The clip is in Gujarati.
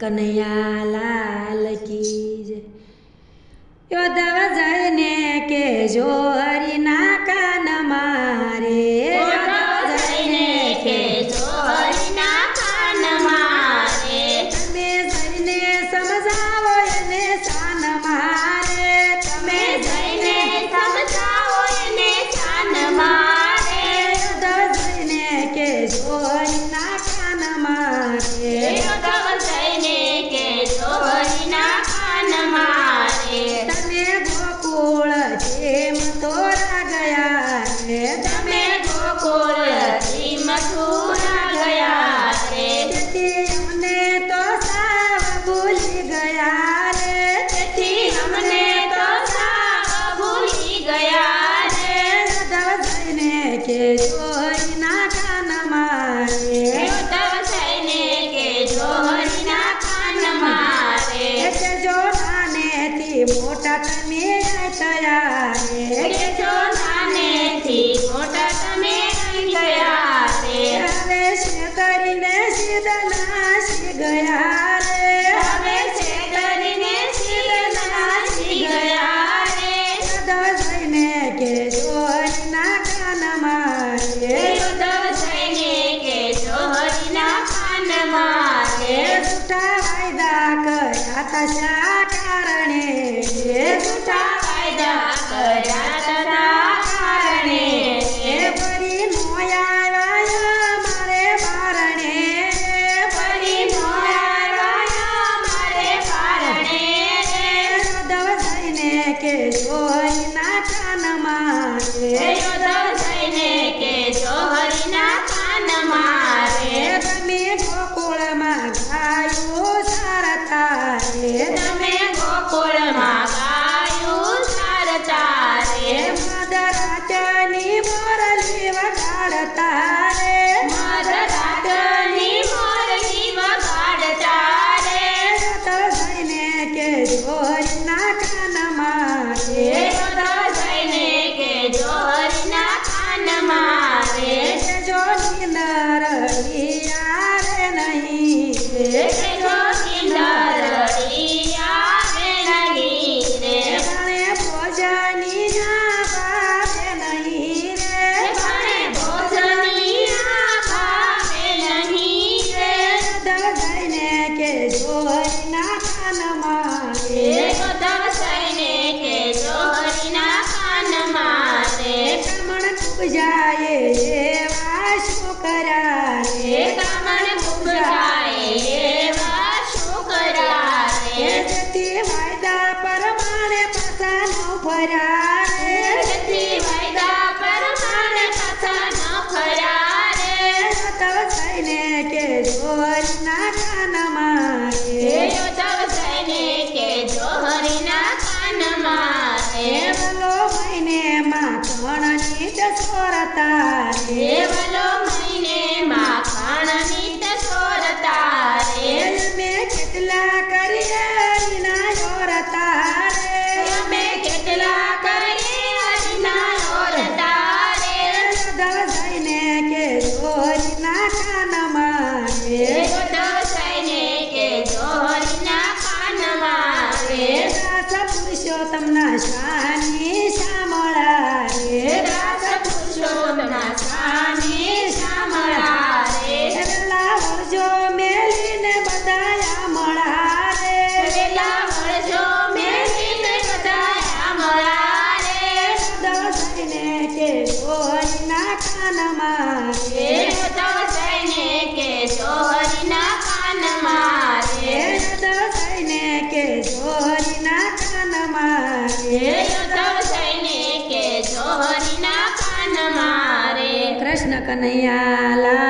કનૈયાલાલ કી જય. યોધવ જયને કે જો હરિના છે જોહરીના કાનમાં તવસાઈને કે જોહરીના કાનમાં છે જોડાને થી મોટા तशा कारणे तुझा फायदा करा तशा कारणे परी मोयाला मारे मारणे परी मोयाला मारे मारणे योदव जैने केलो नाचा नमाने que tarde. કાનમાં રે દસાઈને કે જોહરીના કાનમાં રે દસાઈને કે જોહરીના કાનમાં રે દસાઈને કે જોહરીના કાનમાં રે. કૃષ્ણ કનૈયાલા